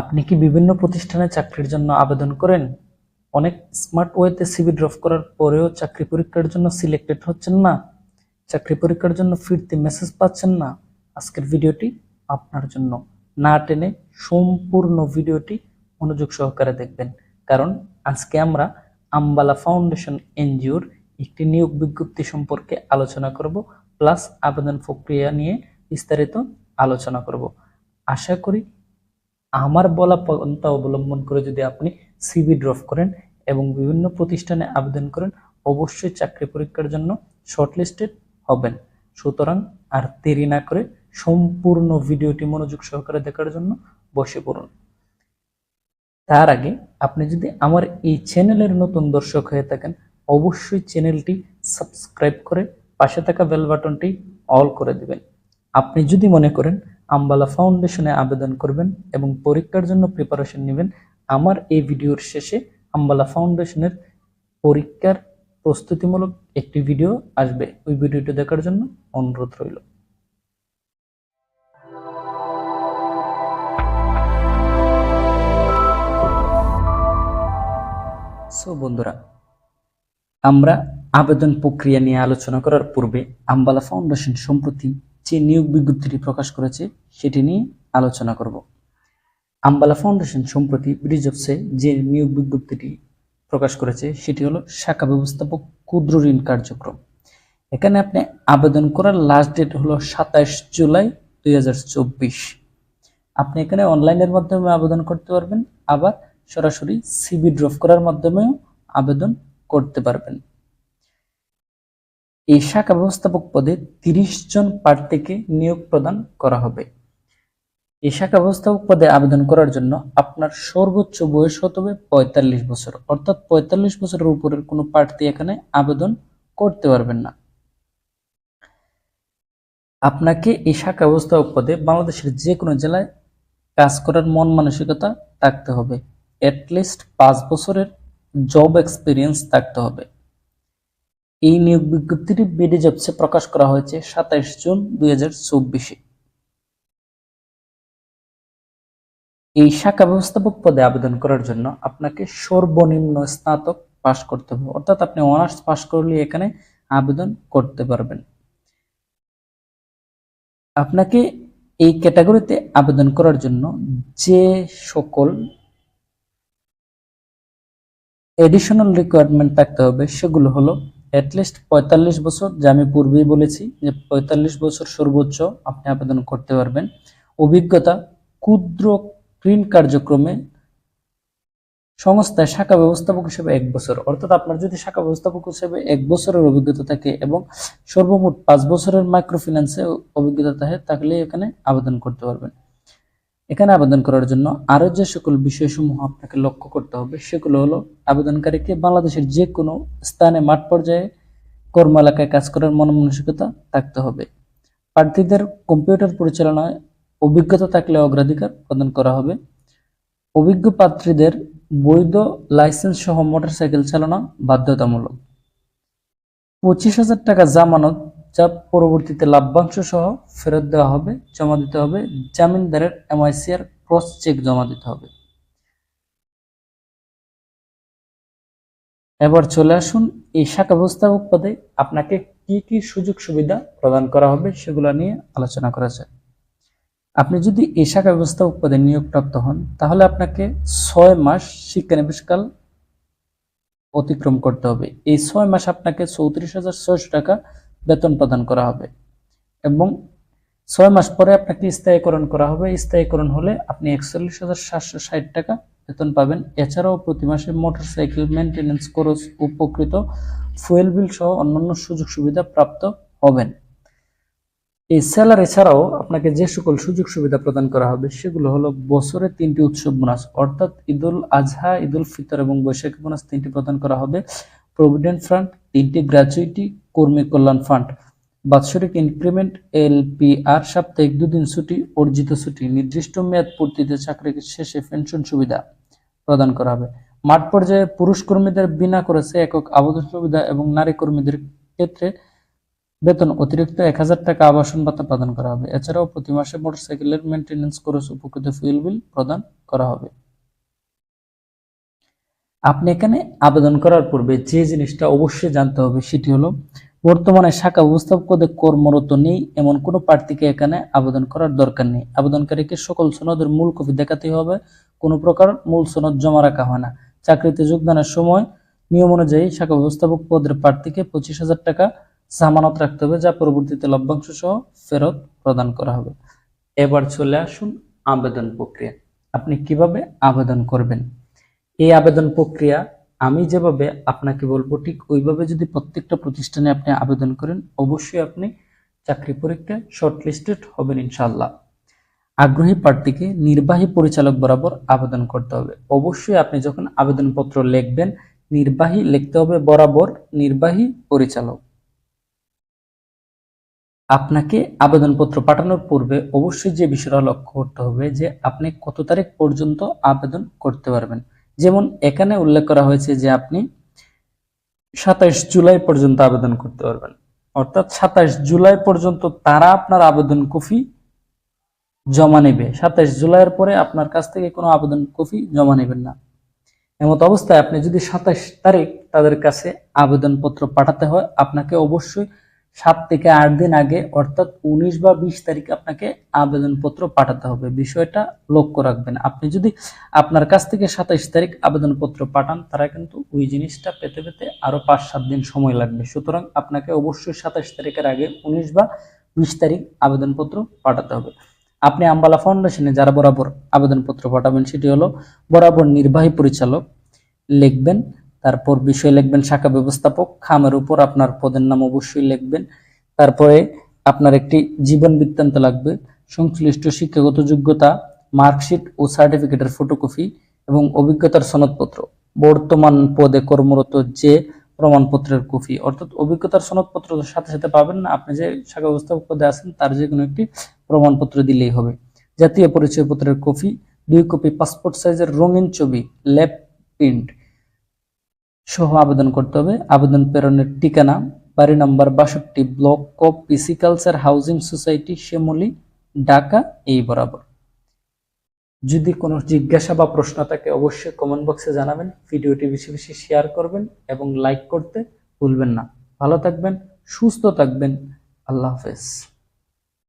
আপনি কি বিভিন্ন প্রতিষ্ঠানে চাকরির জন্য আবেদন করেন? অনেক স্মার্ট ওয়েতে সিভি ড্রপ করার পরেও চাকরি পরীক্ষার জন্য সিলেক্টেড হচ্ছেন না। চাকরি পরীক্ষার জন্য ফিরতি মেসেজ পাচ্ছেন না। আজকের ভিডিওটি আপনার জন্য। না টেনে সম্পূর্ণ ভিডিওটি মনোযোগ সহকারে দেখবেন। কারণ আজকে আমরা আম্বালা ফাউন্ডেশন এনজিওর একটি নিয়োগ বিজ্ঞপ্তি সম্পর্কে আলোচনা করব, প্লাস আবেদন প্রক্রিয়া নিয়ে বিস্তারিত আলোচনা করব। আশা করি আমার বলা পন্থা অবলম্বন করে যদি আপনি সিভি ড্রপ করেন এবং বিভিন্ন প্রতিষ্ঠানে আবেদন করেন, অবশ্যই চাকরি পরীক্ষার জন্য শর্টলিস্টেড হবেন। সুতরাং আর দেরি না করে সম্পূর্ণ ভিডিওটি মনোযোগ সহকারে দেখার জন্য বসে পড়ুন। তার আগে আপনি যদি আমার এই চ্যানেলের নতুন দর্শক হয়ে থাকেন, অবশ্যই চ্যানেলটি সাবস্ক্রাইব করে পাশে থাকা বেল বাটনটি অল করে দিবেন। আপনি যদি মনে করেন আম্বালা ফাউন্ডেশনে আবেদন করবেন এবং পরীক্ষার জন্য প্রিপারেশন নেবেন। আমার এই ভিডিওর শেষে আম্বালা ফাউন্ডেশনের পরীক্ষার প্রস্তুতিমূলক একটি ভিডিও আসবে। ওই ভিডিওটি দেখার জন্য অনুরোধ রইল। সো বন্ধুরা, আমরা আবেদন প্রক্রিয়া নিয়ে আলোচনা করার পূর্বে আম্বালা ফাউন্ডেশন সম্প্রতি যে নিয়োগ বিজ্ঞপ্তিটি প্রকাশ করেছে, সেটি নিয়ে আলোচনা করব। আম্বালা ফাউন্ডেশন সম্প্রতি ব্রিজ অফসে যে নিয়োগ বিজ্ঞপ্তিটি প্রকাশ করেছে, সেটি হলো শাখা ব্যবস্থাপক ক্ষুদ্র ঋণ কার্যক্রম। এখানে আপনি আবেদন করার লাস্ট ডেট হলো সাতাশ জুলাই দুই হাজার চব্বিশ। আপনি এখানে অনলাইনের মাধ্যমে আবেদন করতে পারবেন, আবার সরাসরি সিবি ড্রপ করার মাধ্যমেও আবেদন করতে পারবেন। এই শাখা ব্যবস্থাপক পদে তিরিশ জন প্রার্থীকে নিয়োগ প্রদান করা হবে। এই শাখা ব্যবস্থাপক পদে আবেদন করার জন্য আপনার সর্বোচ্চ বয়স হতে হবে পঁয়তাল্লিশ বছর। অর্থাৎ পঁয়তাল্লিশ বছরের উপরের কোনো প্রার্থী এখানে আবেদন করতে পারবেন না। আপনাকে এই শাখা ব্যবস্থাপক পদে বাংলাদেশের যে কোনো জেলায় কাজ করার মন মানসিকতা থাকতে হবে। অ্যাটলিস্ট পাঁচ বছরের জব এক্সপিরিয়েন্স থাকতে হবে। এই নিয়োগ বিজ্ঞপ্তিটি বিডি জবসে প্রকাশ করা হয়েছে সাতাইশ জুন দুই এই শাখা ব্যবস্থাপক পদে আবেদন করার জন্য আপনাকে সর্বনিম্ন স্নাতক পাশ করতে হবে। অর্থাৎ আপনি অনার্স পাশ করলে এখানে আবেদন করতে পারবেন। আপনাকে এই ক্যাটাগরিতে আবেদন করার জন্য যে সকল এডিশনাল রিকোয়ারমেন্ট থাকতে হবে সেগুলো হলো অ্যাটলিস্ট পঁয়তাল্লিশ বছর, যা আমি পূর্বেই বলেছি যে পঁয়তাল্লিশ বছর সর্বোচ্চ আপনি আবেদন করতে পারবেন। অভিজ্ঞতা, ক্ষুদ্র ঋণ কার্যক্রমে সংস্থায় শাখা ব্যবস্থাপক হিসেবে এক বছর। অর্থাৎ আপনার যদি শাখা ব্যবস্থাপক হিসেবে এক বছরের অভিজ্ঞতা থাকে এবং সর্বমোট পাঁচ বছরের মাইক্রো ফিন্যান্সে অভিজ্ঞতা থাকে, তাহলে এখানে আবেদন করতে পারবেন। এখানে আবেদন করার জন্য আরও যে সকল বিষয়সমূহ আপনাকে লক্ষ্য করতে হবে, সেগুলো হলো আবেদনকারীকে বাংলাদেশের যে কোনো স্থানে মাঠ পর্যায়ে কর্ম এলাকায় কাজ করার মনমানসিকতা থাকতে হবে। প্রার্থীদের কম্পিউটার পরিচালনায় অভিজ্ঞতা থাকলে অগ্রাধিকার প্রদান করা হবে। অভিজ্ঞ প্রার্থীদের বৈধ লাইসেন্স সহ মোটরসাইকেল চালানো বাধ্যতামূলক। পঁচিশ হাজার টাকা জামানত যা পরবর্তীতে লাভ্যাংশ সহ ফেরত দেওয়া হবে, জমা দিতে হবে। জামিনদারের এমআইসিআর ক্রস চেক জমা দিতে হবে। এবার চলে আসুন এই শাখা ব্যবস্থাপক পদে। আপনাকে কি কি সুযোগ সুবিধা প্রদান করা হবে সেগুলো নিয়ে আলোচনা করা যায় আপনি যদি এই শাখা ব্যবস্থাপক পদে নিয়োগপ্রাপ্ত হন, তাহলে আপনাকে ছয় মাস শিক্ষানিবেশকাল অতিক্রম করতে হবে। এই ছয় মাস আপনাকে চৌত্রিশ হাজার ছয়শো টাকা বেতন প্রদান করা হবে। এবং ছয় মাস পরে আপনাকে স্থায়ীকরণ করা হবে। স্থায়ীকরণ হলে আপনি একচল্লিশ হাজার সাতশো ষাট টাকা বেতন পাবেন। এছাড়াও প্রতি মাসে মোটরসাইকেল মেনটেন্যান্স খরচ, উপকৃত, ফুয়েল বিল সহ অন্যান্য সুযোগ সুবিধা প্রাপ্ত হবেন। এই স্যালারি ছাড়াও আপনাকে যে সকল সুযোগ সুবিধা প্রদান করা হবে, সেগুলো হলো বছরে তিনটি উৎসব বোনাস অর্থাৎ ঈদুল আজহা, ঈদুল ফিতর এবং বৈশাখী বোনাস তিনটি প্রদান করা হবে। প্রভিডেন্ট ফান্ড তিনটি গ্র্যাচুইটি কর্মী কল্যাণ ফান্ড। বাৎসরিক ইনক্রিমেন্ট এলপিআর সাপ্তাহিক দুদিন ছুটি, অর্জিত ছুটি, নির্দিষ্ট মেয়াদ পূর্তিতে চাকরি শেষে পেনশন সুবিধা প্রদান করা হবে। মাঠ পর্যায়ে পুরুষ কর্মীদের বিনা করেছে একক আবেদন সুবিধা এবং নারী কর্মীদের ক্ষেত্রে বেতন অতিরিক্ত এক হাজার টাকা আবাসন ভাতা প্রদান করা হবে। এছাড়াও প্রতি মাসে মোটরসাইকেলের মেনটেন্যান্স খরচ, উপকৃত ফুয়েল বিল প্রদান করা হবে। আপনি এখানে আবেদন করার পূর্বে যে জিনিসটা অবশ্যই জানতে হবে সেটি হলো বর্তমানে শাখা ব্যবস্থাপক পদে কর্মরত নেই, এমন কোনো প্রার্থীকে এখানে আবেদন করার দরকার নেই। আবেদনকারীকে সকল সনদের মূল কপি দেখাতে হবে, কোনো প্রকার মূল সনদ জমা রাখা হয় না। চাকরিতে যোগদানের সময় নিয়ম অনুযায়ী শাখা ব্যবস্থাপক পদের প্রার্থীকে পঁচিশ হাজার টাকা জামানত রাখতে হবে, যা পরবর্তীতে লভ্যাংশ সহ ফেরত প্রদান করা হবে। এবার চলে আসুন আবেদন প্রক্রিয়া। আপনি কীভাবে আবেদন করবেন? এই আবেদন প্রক্রিয়া আমি যেভাবে আপনাকে বলব, ঠিক ওইভাবে যদি প্রত্যেকটা প্রতিষ্ঠানে আপনি আবেদন করেন, অবশ্যই আপনি চাকরি পরীক্ষায় শর্টলিস্টেড হবেন ইনশাল্লাহ আগ্রহী প্রার্থীকে নির্বাহী পরিচালক বরাবর আবেদন করতে হবে। অবশ্যই আপনি যখন আবেদনপত্র লিখবেন, নির্বাহী লিখতে হবে বরাবর নির্বাহী পরিচালক। আপনাকে আবেদনপত্র পাঠানোর পূর্বে অবশ্যই যে বিষয়টা লক্ষ্য করতে হবে যে আপনি কত তারিখ পর্যন্ত আবেদন করতে পারবেন। যেমন এখানে উল্লেখ করা হয়েছে যে আপনি সাতাইশ জুলাই পর্যন্ত আবেদন করতে পারবেন। অর্থাৎ সাতাইশ জুলাই পর্যন্ত তারা আপনার আবেদন কপি জমা নেবে। সাতাইশ জুলাইয়ের পরে আপনার কাছ থেকে কোনো আবেদন কপি জমা নেবেন না। এমত অবস্থায় আপনি যদি সাতাইশ তারিখ তাদের কাছে আবেদনপত্র পাঠাতে হয়, আপনাকে অবশ্যই সাত থেকে আট দিন আগে, অর্থাৎ উনিশ বা বিশ তারিখ আপনাকে আবেদনপত্র পাঠাতে হবে। বিষয়টা লক্ষ্য রাখবেন। আপনি যদি আপনার কাছ থেকে সাতাইশ তারিখ আবেদনপত্র পাঠান, তারা কিন্তু ওই জিনিসটা পেতে পেতে আরও পাঁচ সাত দিন সময় লাগবে। সুতরাং আপনাকে অবশ্যই সাতাইশ তারিখের আগে উনিশ বা বিশ তারিখ আবেদনপত্র পাঠাতে হবে। আপনি আম্বালা ফাউন্ডেশনে যারা বরাবর আবেদনপত্র পাঠাবেন, সেটি হলো বরাবর নির্বাহী পরিচালক লিখবেন তারপর বিষয় লিখবেন শাখা ব্যবস্থাপক, খামের উপর আপনার পদের নাম অবশ্যই লিখবেন। তারপরে আপনার একটি জীবন বৃত্তান্ত লাগবে। সংশ্লিষ্ট শিক্ষাগত যোগ্যতা, মার্কশিট ও সার্টিফিকেটের ফটোকপি এবং অভিজ্ঞতার সনদপত্র। বর্তমান পদে কর্মরত যে প্রমাণপত্রের কপি, অর্থাৎ অভিজ্ঞতার সনদপত্র সাথে সাথে পাবেন না। আপনি যে শাখা ব্যবস্থাপক পদে আছেন, তার যে কোনো একটি প্রমাণপত্র দিলেই হবে। জাতীয় পরিচয়পত্রের কপি, দুই কপি পাসপোর্ট সাইজের রঙিন ছবি ল্যাব প্রিন্ট। সহ আবেদন করতে হবে। আবেদন প্রেরণের ঠিকানা, বাড়ি নম্বর বাষট্টি ব্লক কপ PC culture housing society, Shyamoli, Dhaka, এই বরাবর। যদি কোনো জিজ্ঞাসা বা প্রশ্ন থাকে, অবশ্যই কমেন্ট বক্সে জানাবেন। ভিডিওটি বেশি বেশি শেয়ার করবেন এবং লাইক করতে ভুলবেন না। ভালো থাকবেন, সুস্থ থাকবেন। আল্লাহ হাফেজ।